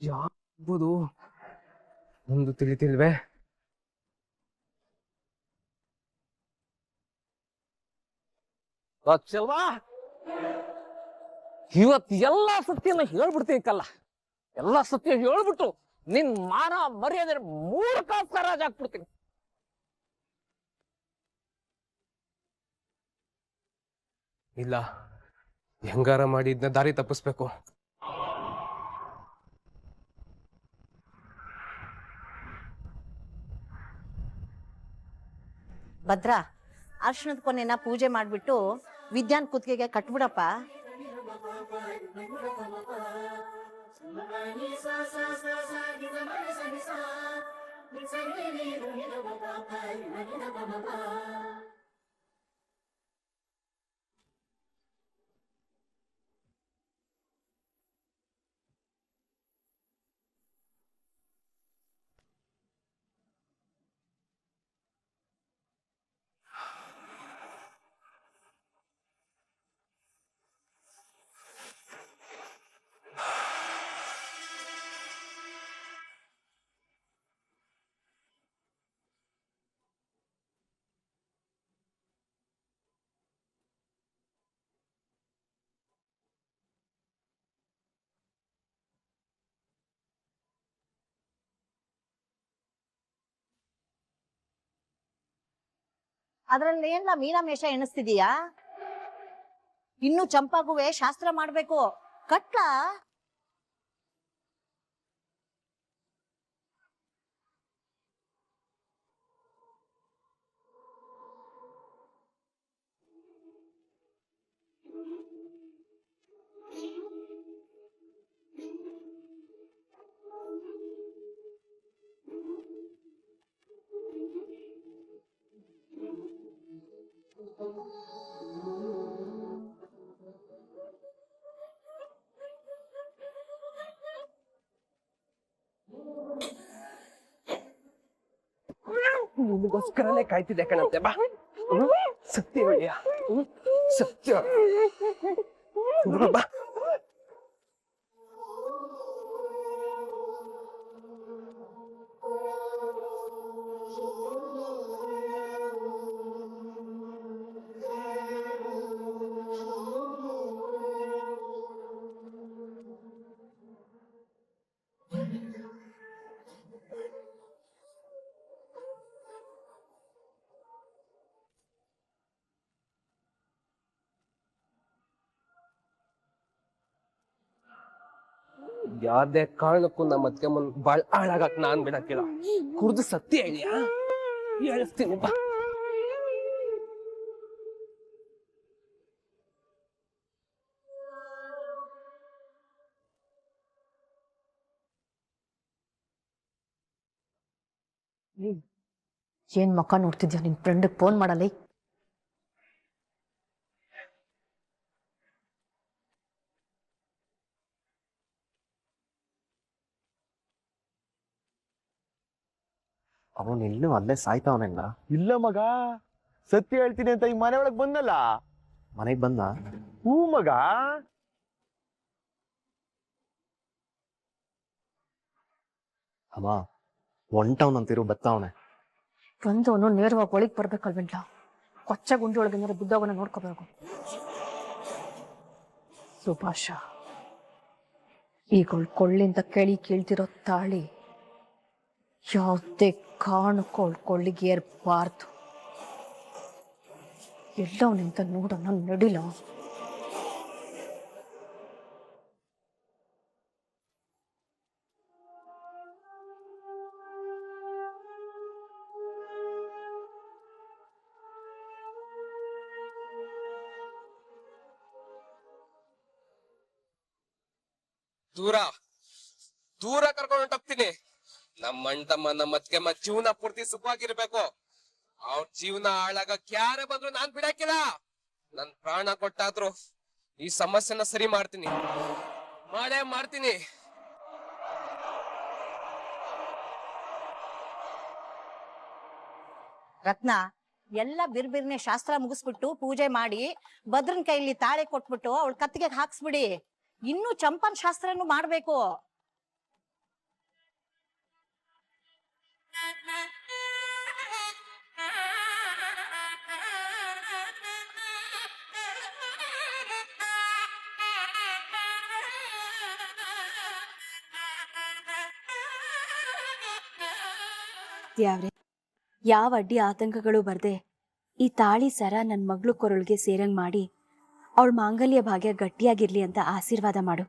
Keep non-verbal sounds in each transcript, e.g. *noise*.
ಯಾವುದು? ಒಂದು ತಿಳಿತಿಲ್ವೇ? ಗೊತ್ತಿಲ್ವಾ ಇವತ್ ಎಲ್ಲಾ ಸತ್ಯನ ಹೇಳ್ಬಿಡ್ತೀನಿ ಕಲ್ಲ. ಎಲ್ಲಾ ಸತ್ಯ ಹೇಳ್ಬಿಟ್ಟು ನಿನ್ ಮಾನ ಮರ್ಯಾದೆ ಮೂರು ಕಾಸು ರಾಜ ಹಾಕ್ಬಿಡ್ತೀನಿ. ಇಲ್ಲ, ಹೆಂಗಾರ ಮಾಡಿ ದಾರಿ ತಪ್ಪಿಸ್ಬೇಕು. ಭದ್ರ. ಅರ್ಶನದ ಕೊನೆನ ಪೂಜೆ ಮಾಡಿಬಿಟ್ಟು ವಿದ್ಯಾನ್ ಕುತ್ತಿಗೆಗೆ ಕಟ್ಬಿಡಪ್ಪ. *laughs* ಅದ್ರಲ್ಲಿ ಏನ್ಲ ಮೀನಾಮೇಷ ಎಣಿಸ್ತಿದೀಯಾ? ಇನ್ನು ಚಂಪಾಗುವೆ ಶಾಸ್ತ್ರ ಮಾಡ್ಬೇಕು. ಕಟ್ಲಾ? ನಿನಗೋಸ್ಕರನೇ ಕಾಯ್ತಿದ್ದೆ ಕಣಂತೆ ಬಾ? ಸತ್ಯ ಸತ್ಯ ಬಾ, ಯಾವ್ದೇ ಕಾರಣಕ್ಕೂ ನಮ್ಮ ಅತ್ತಿಗೆ ಮನ್ ಬಾಳ್ ಹಾಳಾಗಕ್ ನಾನ್ ಬಿಡಕ್ಕಿಲ್ಲ. ಕುಡ್ದು ಸತ್ಯ ಹೇಳಿಯಾ ಹೇಳಿಸ್ತೀನಿ ಬಾ. ಏನ್ ಮಕ್ಕ ನೋಡ್ತಿದ್ಯಾ ನಿನ್ ಫ್ರೆಂಡ್ ಫೋನ್ ಮಾಡಲಿ? ಅವನು ಇನ್ನೂ ಅಲ್ಲೇ ಸಾಯ್ತಾವನಿಲ್ಲ ಇಲ್ಲ ಮಗ ಸತ್ಯ ಹೇಳ್ತೀನಿ ಅಂತ ಈ ಮನೆ ಒಳಗ್ ಬಂದಲ್ಲ? ಮನೆಗ್ ಬಂದ? ಹೂ ಮಗ? ಅಮ್ಮ ಒಂಟವನಂತಿರು ಬತ್ತವನೆ ಬಂದವನು ನೇರವಾಗಿ ಒಳಗೆ ಬರ್ಬೇಕಲ್ವಿಲ್ಲ ಕೊಚ್ಚ ಗುಂಡಿ ಒಳಗೆ ಏನಾರು ಬಿದ್ದೋಗನ ನೋಡ್ಕೋಬೇಕು. ಸುಭಾಷ ಈಗ ಅವ್ಳ್ ಕೊಳ್ಳಿಂದ ಕೇಳಿ ಕೇಳ್ತಿರೋ ತಾಳಿ ಯಾವುದೇ ಕಾರಣಕ್ಕೂ ಅವಳ ಕೊಳ್ಳಿಗೆ ಏರ್ಬಾರ್ದು. ಎಲ್ಲವನಿಂದ ನೋಡೋಣ ನಡಿಲ? ದೂರ. ದೂರ ಕರ್ಕೊಂಡು ಹೊಂಟೋಗ್ತೀನಿ ನಮ್ಮ ಅಣ್ತಮ್ಮ ನಮ್ಮ ಮತ್ತೆ ಜೀವನ ಪೂರ್ತಿ ಸುಖವಾಗಿರ್ಬೇಕು. ಅವ್ರ ಜೀವನ ಹಾಳಾಗಕ್ ಯಾರೇ ಬಂದ್ರು ನಾನ್ ಬಿಡಾಕಿಲ್ಲ ನನ್ ಪ್ರಾಣ ಕೊಟ್ಟಾದ್ರು ಈ ಸಮಸ್ಯೆನ ಸರಿ ಮಾಡ್ತೀನಿ. ಮಾಡೇ ಮಾಡ್ತೀನಿ. ರತ್ನ, ಎಲ್ಲ ಬಿರ್ಬಿರ್ನೆ ಶಾಸ್ತ್ರ ಮುಗಿಸ್ಬಿಟ್ಟು ಪೂಜೆ ಮಾಡಿ, ಭದ್ರನ್ ಕೈಲಿ ತಾಳೆ ಕೊಟ್ಬಿಟ್ಟು ಅವಳ ಕತ್ತಿಗೆ ಹಾಕ್ಸ್ಬಿಡಿ. ಇನ್ನು ಚಂಪನ್ ಶಾಸ್ತ್ರನು ಮಾಡ್ಬೇಕು. ದ್ಯಾವ್ರೆ ಯಾವ ಅಡ್ಡಿ ಆತಂಕಗಳು ಬರದೆ ಈ ತಾಳಿ ಸರ ನನ್ನ ಮಗಳು ಕೊರಳಿಗೆ ಸೇರಂಗ್ ಮಾಡಿ ಅವಳ ಮಾಂಗಲ್ಯ ಭಾಗ್ಯ ಗಟ್ಟಿಯಾಗಿರ್ಲಿ ಅಂತ ಆಶೀರ್ವಾದ ಮಾಡು.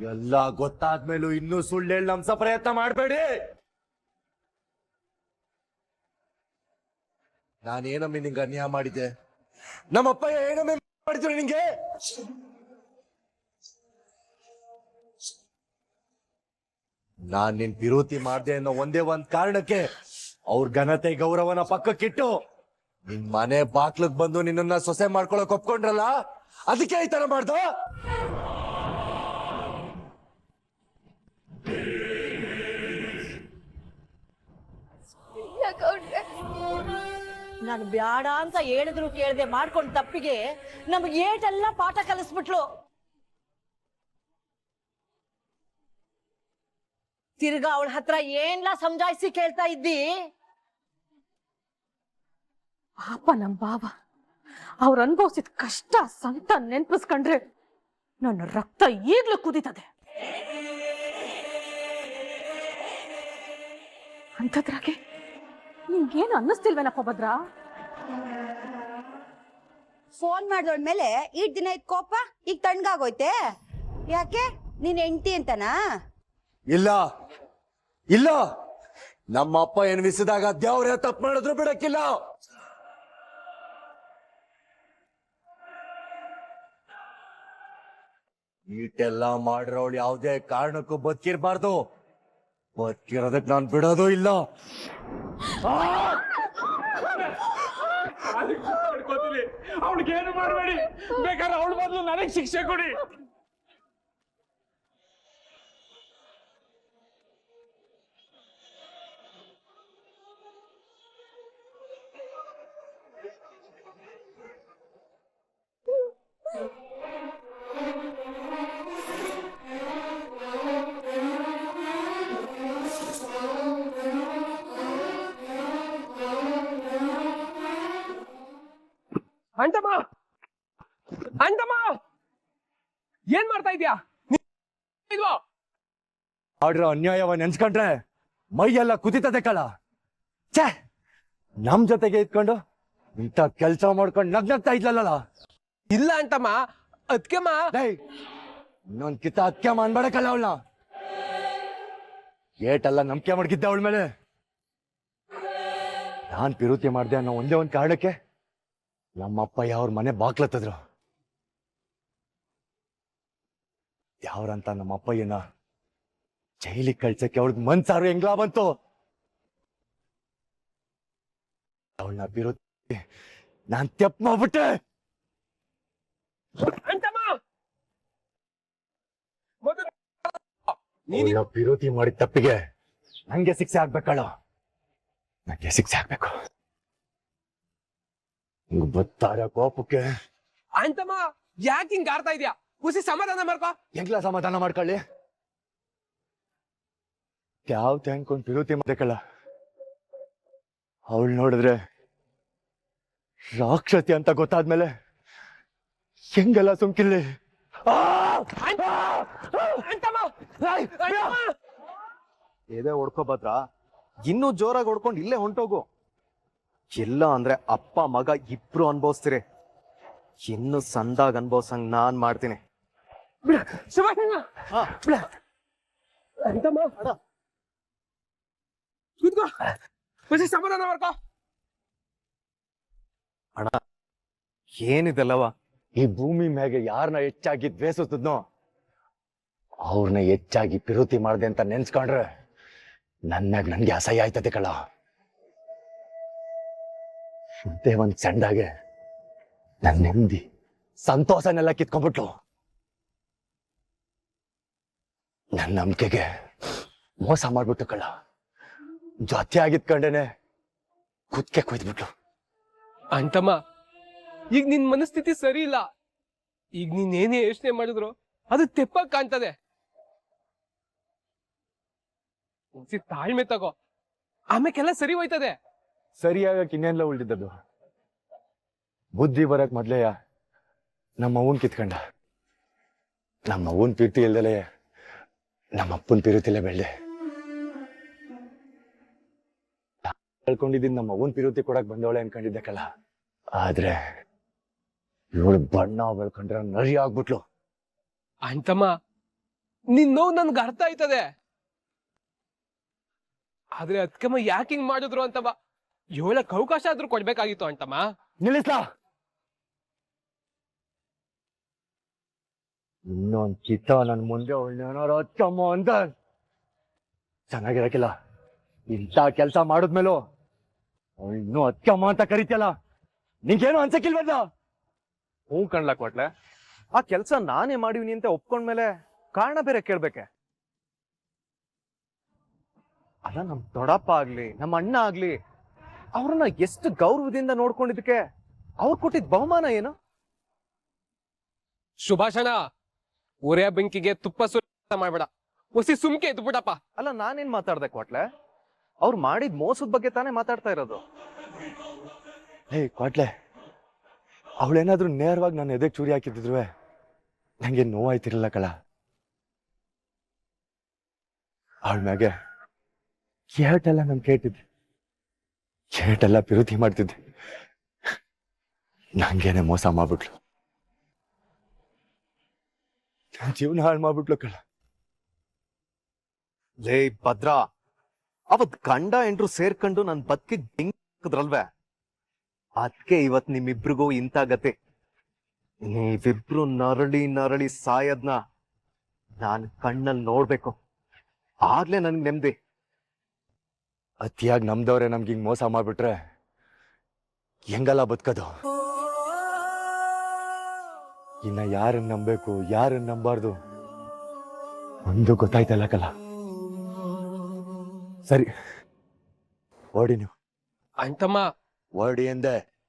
ಎಲ್ಲ ಗೊತ್ತಾದ್ಮೇಲೂ ಇನ್ನೂ ಸುಳ್ಳು ಹೇಳಿ ನಮ್ಸ ಪ್ರಯತ್ನ ಮಾಡಬೇಡಿ. ನಾನೇನಮ್ಮ ನಿಂಗೆ ಅನ್ಯಾಯ ಮಾಡಿದ್ದೆ? ನಮ್ಮಪ್ಪ ಏನಮ್ಮೆ ಮಾಡಿದ್ರು ನಿಂಗೆ? ನಾನ್ ನಿನ್ ವಿರೋಧಿ ಮಾಡ್ದೆ ಅನ್ನೋ ಒಂದೇ ಒಂದ್ ಕಾರಣಕ್ಕೆ ಅವ್ರ ಘನತೆ ಗೌರವನ ಪಕ್ಕಕ್ಕಿಟ್ಟು ನಿನ್ ಮನೆ ಬಾಕ್ಲಕ್ ಬಂದು ನಿನ್ನನ್ನ ಸೊಸೆ ಮಾಡ್ಕೊಳಕ್ ಒಪ್ಕೊಂಡ್ರಲ್ಲ? ಅದಕ್ಕೆ ಈ ತರ ಮಾಡ್ದ? ನಾನು ಬ್ಯಾಡ ಅಂತ ಹೇಳಿದ್ರು ಕೇಳದೆ ಮಾಡ್ಕೊಂಡು ತಪ್ಪಿಗೆ ನಮ್ಗೆ ಏಟೆಲ್ಲ ಪಾಠ ಕಲಿಸ್ಬಿಟ್ಲು. ತಿರ್ಗಾ ಅವಳ ಹತ್ರ ಏನ್ಲ ಸಮಜಾಯಿಸಿ ಕೇಳ್ತಾ ಇದ್ದಿ? ಪಾಪ ನಮ್ ಬಾಬಾ ಅವ್ರು ಅನ್ಭವಿಸಿದ ಕಷ್ಟ ಸಂತ ನೆನ್ಪಿಸ್ಕೊಂಡ್ರೆ ನನ್ನ ರಕ್ತ ಈಗ್ಲೂ ಕುದೀತದೆ. ಅಂಥದ್ರಾಗೆ ನಿಂಗೇನು ಅನ್ನಿಸ್ತಿಲ್ವೇನಪ್ಪ ಭದ್ರ? ಫೋನ್ ಮಾಡಿದವಳ ಮೇಲೆ ಈಟ್ ದಿನ ಇದ್ ಕೋಪ ಈಗ ತಣ್ಣಗಾಗೋಯ್ತೆ? ಯಾಕೆ? ನೀನ್ ಹೆಂಡತಿ ಅಂತನಾ? ಇಲ್ಲ. ಇಲ್ಲ. ನಮ್ಮ ಅಪ್ಪ ಎನ್ವಿಸಿದಾಗ ದೇವ್ರ ತಪ್ಪು ಮಾಡಿದ್ರು ಬಿಡಕ್ಕಿಲ್ಲ. ಈಟೆಲ್ಲ ಮಾಡಿರೋಳು ಯಾವುದೇ ಕಾರಣಕ್ಕೂ ಬದುಕಿರ್ಬಾರ್ದು. ಬದುಕಿರೋದಕ್ ನಾನು ಬಿಡೋದು ಇಲ್ಲ. ಅವಳಿಗೆ ಏನು ಮಾಡಬೇಡಿ? ಬೇಕಾದ್ರೆ ಅವಳ ಬದಲು ನನಗೆ ಶಿಕ್ಷೆ ಕೊಡಿ. ಅಂಟಮ್ಮ ಅಂಟಮ್ಮ ಏನ್ ಮಾಡ್ತಾ ಇದ್ಯಾ ಮಾಡಿರೋ ಅನ್ಯಾಯವ ನೆನ್ಸ್ಕೊಂಡ್ರೆ ಮೈಯೆಲ್ಲ ಕುದಿತದೆ ಕಳ. ಛೇ! ನಮ್ ಜೊತೆಗೆ ಇದ್ಕೊಂಡು ಇಂಥ ಕೆಲಸ ಮಾಡ್ಕೊಂಡು ನಗ್ನಗ್ತಾ ಇದ್ಲಲ್ಲ ಇಲ್ಲ ಅಂತಮ್ಮ ಅದ್ಕೆಮ್ಮ. ಇನ್ನೊಂದ್ ಕಿತ್ತ ಅದ್ಕೆಮ್ಮ ಅನ್ಬಾಡಕಲ್ಲ ಅವಳನ್ನ. ಏಟೆಲ್ಲ ನಂಬಿಕೆ ಮಾಡ್ಕಿದ್ದೆ ಅವಳ ಮೇಲೆ. ನಾನ್ ಪಿರುತಿ ಮಾಡ್ದೆ ಅನ್ನೋ ಒಂದೇ ಒಂದ್ ಕಾರಣಕ್ಕೆ ನಮ್ಮಪ್ಪ ಯಾವ್ರ ಮನೆ ಬಾಕ್ಲತ್ತದ್ರು ಯಾವ್ರಂತ ನಮ್ಮಪ್ಪ ಏನ ಜೈಲಿಗೆ ಕಳ್ಸಕ್ಕೆ ಅವಳದ್ ಮನ್ಸಾರು ಹೆಂಗ್ಲಾ ಬಂತು? ಅವಳನ್ನ ಪಿರುತಿ ನಾನ್ ತೆಪ್ಪ ಮಾಡ್ಬಿಟ್ಟೆ. ನೀನು ವಿರೋಧಿ ಮಾಡಿದ ತಪ್ಪಿಗೆ ನಂಗೆ ಶಿಕ್ಷೆ ಆಗ್ಬೇಕಲ್ಲ. ನಂಗೆ ಶಿಕ್ಷೆ ಆಗ್ಬೇಕು. ಹಿಂಗ್ ಬತ್ತಾರ ಕೋಪಕ್ಕೆ? ಅಂತಮ್ಮ ಯಾಕೆ ಹಿಂಗ್ ಆಡ್ತಾ ಇದೆಯಾ? ಖುಷಿ ಸಮಾಧಾನ ಮಾಡ್ಕೋ. ಹೆಂಗ್ಲ ಸಮಾಧಾನ ಮಾಡ್ಕೊಳ್ಳಿ? ಯಾವ ತಂಕೊಂಡ್ ಪಿರುತಿ ಮಾಡ್ಬೇಕಲ್ಲ ಅವಳು ನೋಡಿದ್ರೆ ರಾಕ್ಷಸಿ ಅಂತ ಗೊತ್ತಾದ್ಮೇಲೆ ಹೆಂಗೆಲ್ಲ ಸುಮ್ಕಿಲ್ಲಿ ಎದೆ ಹೊಡ್ಕೋಬದ್ರ ಇನ್ನೂ ಜೋರಾಗಿ ಹೊಡ್ಕೊಂಡು ಇಲ್ಲೇ ಹೊಂಟೋಗು. ಇಲ್ಲ ಅಂದ್ರೆ ಅಪ್ಪ ಮಗ ಇಬ್ರು ಅನ್ಭವಿಸ್ತೀರಿ. ಇನ್ನು ಸಂದಾಗ ಅನ್ಭವ್ಸಂಗ್ ನಾನ್ ಮಾಡ್ತೀನಿ. ಅಣ್ಣ. ಏನಿದೆಲ್ಲವ? ಈ ಭೂಮಿ ಮ್ಯಾಗೆ ಯಾರನ್ನ ಹೆಚ್ಚಾಗಿ ದ್ವೇಷಿಸ್ತಿದ್ನೋ ಅವ್ರನ್ನ ಹೆಚ್ಚಾಗಿ ಪಿರುತಿ ಮಾಡ್ದೆ ಅಂತ ನೆನ್ಸ್ಕೊಂಡ್ರೆ ನನ್ನಾಗ ನನ್ಗೆ ಅಸಹ್ಯ ಆಯ್ತದೆ ಕಳ ಇದ್ದೇ ಒಂದ್ ನನ್ ನೆಮ್ಮದಿ ಸಂತೋಷನೆಲ್ಲ ಕಿತ್ಕೊಂಡ್ಬಿಟ್ಲು. ನನ್ನ ನಂಬಿಕೆಗೆ ಮೋಸ ಮಾಡ್ಬಿಟ್ಟು ಕಳ್ಳ. ಜೊತೆ ಆಗಿದ್ಕಂಡೇನೆ ಕುತ್ಕೆ ಕೊಯ್ದ್ಬಿಟ್ಲು. ಅಂತಮ್ಮ, ಈಗ ನಿನ್ ಮನಸ್ಥಿತಿ ಸರಿ ಇಲ್ಲ ಈಗ ನೀನ್ ಏನೇ ಯೋಚನೆ ಮಾಡಿದ್ರು ಅದು ತೆಪ್ಪ ಕಾಣ್ತದೆ. ತಾಳ್ಮೆ ತಗೋ. ಆಮೇಕೆಲ್ಲ ಸರಿ ಹೋಯ್ತದೆ. ಸರಿಯಾಗಕ್ಕೆ ಇನ್ನೇನ್ಲ ಉಳ್ದಿದ್ದದ್ದು. ಬುದ್ಧಿ ಬರಕ್ ಮೊದ್ಲೇಯ ನಮ್ಮ ಅವನ್ ಕಿತ್ಕಂಡ. ನಮ್ಮ ಅವನ್ ಪ್ರೀತಿ ಇಲ್ದಲೆ ನಮ್ಮ ಅಪ್ಪನ್ ಪಿರುತಿಲ್ಲ ಬೆಳ್ದೆ. ಕಳ್ಕೊಂಡಿದ್ದೀನಿ ನಮ್ಮ ಅವನ್ ಪಿರುತಿ ಕೊಡಕ್ ಬಂದವಳೆ ಅನ್ಕೊಂಡಿದ್ದೆ ಆದ್ರೆ ಇವಳು ಬಣ್ಣ ಬೆಳ್ಕೊಂಡ್ರೆ ನರಿ ಆಗ್ಬಿಟ್ಲು. ಅಂತಮ್ಮ ನಿನ್ ನೋವು ನನ್ಗೆ ಅರ್ಥ ಆಯ್ತದೆ. ಆದ್ರೆ ಅದ್ಕಮ್ಮ ಯಾಕೆ ಹಿಂಗ್ ಮಾಡಿದ್ರು ಅಂತಮ್ಮ ಏಳಕ್ ಅವಕಾಶ ಆದ್ರೂ ಕೊಡ್ಬೇಕಾಗಿತ್ತು ಅಂತಮ್ಮ. ನಿಲ್ಲಿಸ್ಲಾ. ಇನ್ನೊಂದ್ ಚಿತ್ತ ನನ್ ಮುಂದೆ ಒಳ್ಳೆಯವ್ರು ಅತ್ತಮ್ಮ ಅಂತ. ಚೆನ್ನಾಗಿರಕಿಲ್ಲ ಇಂಥ ಕೆಲ್ಸ ಮಾಡಿದ್ಮೇಲೂ ಅವಳಿನ್ನೂ ಇನ್ನೂ ಹಚ್ಚಮ್ಮ ಅಂತ ಕರಿತಿಯಲ್ಲ. ನಿಂಗೇನು ಅನ್ಸಕ್ಕಿಲ್ವಲ್ಲ? ಹೂ ಕಣ್ಲಾ ಕೊಟ್ಲೆ. ಆ ಕೆಲ್ಸ ನಾನೇ ಮಾಡಿವ್ನಿ ಅಂತ ಒಪ್ಕೊಂಡ್ಮೇಲೆ ಕಾರಣ ಬೇರೆ ಕೇಳ್ಬೇಕೆ. ಅಲ್ಲ ನಮ್ ದೊಡ್ಡಪ್ಪ ಆಗ್ಲಿ ನಮ್ಮ ಅಣ್ಣ ಆಗ್ಲಿ ಅವ್ರನ್ನ ಎಷ್ಟು ಗೌರವದಿಂದ ನೋಡ್ಕೊಂಡಿದ್ದಕ್ಕೆ ಅವ್ರು ಕೊಟ್ಟಿದ್ ಬಹುಮಾನ ಏನು? ಶುಭಾಷಣ ಉರಿಯ ಬೆಂಕಿಗೆ ತುಪ್ಪ ಸುರಿ ಮಾಡ್ಬೇಡ. ಒಸಿ ಸುಮ್ಕೆ ಎದ್ಬಿಡಪ್ಪ ಅಲ್ಲ ನಾನೇನ್ ಮಾತಾಡ್ದೆ ಕೊಟ್ಲೆ ಅವ್ರು ಮಾಡಿದ ಮೋಸದ ಬಗ್ಗೆ ತಾನೇ ಮಾತಾಡ್ತಾ ಇರೋದು. ಹೇ ಕ್ವಾಟ್ಲೆ ಅವಳೇನಾದ್ರೂ ನೇರವಾಗಿ ನನ್ನ ಎದೆ ಚೂರಿ ಹಾಕಿದ್ರು ನಂಗೆ ನೋವಾಯ್ತಿರಲ್ಲ ಕಳ. ಅವಳ ಮ್ಯಾಗೆ ಕೇಟೆಲ್ಲ ನನ್ ಕೇಟಿದ್ದೆ ಕೇಟೆಲ್ಲ ಪಿರುತಿ ಮಾಡ್ತಿದ್ದೆ. ನಂಗೇನೆ ಮೋಸ ಮಾಡ್ಬಿಟ್ಲು. ಜೀವನ ಹಾಳು ಮಾಡ್ಬಿಟ್ಲು ಕಳ ಲೇ ಭದ್ರಾ, ಅವತ್ ಗಂಡ ಎಂಟ್ರು ಸೇರ್ಕೊಂಡು ನನ್ ಬದುಕಿಗ್ ಬೆಂಕಿದ್ರಲ್ವೇ ಅದಕ್ಕೆ ಇವತ್ ನಿಮ್ಮಿಬ್ರಿಗೂ ಇಂಥ ಗತಿ. ನೀವಿಬ್ರು ನರಳಿ ನರಳಿ ಸಾಯದ್ನ ನಾನ್ ಕಣ್ಣಲ್ಲಿ ನೋಡ್ಬೇಕು. ಆಗ್ಲೇ ನನ್ಗೆ ನೆಮ್ಮದಿ ಅತಿಯಾಗಿ ನಮ್ದವ್ರೆ ನಮ್ಗೆ ಹಿಂಗ್ ಮೋಸ ಮಾಡ್ಬಿಟ್ರೆ ಹೆಂಗಲ್ಲ ಬದುಕೋದು? ಇನ್ನ ಯಾರನ್ನ ನಂಬಬೇಕು ಯಾರನ್ನ ನಂಬಾರ್ದು? ಒಂದು ಗೊತ್ತಾಯ್ತಲ್ಲ ಕಲ. ಸರಿ ಓಡಿ ನೀವು. ಅಂತಮ್ಮ ಓಡಿ ಎಂದೆ.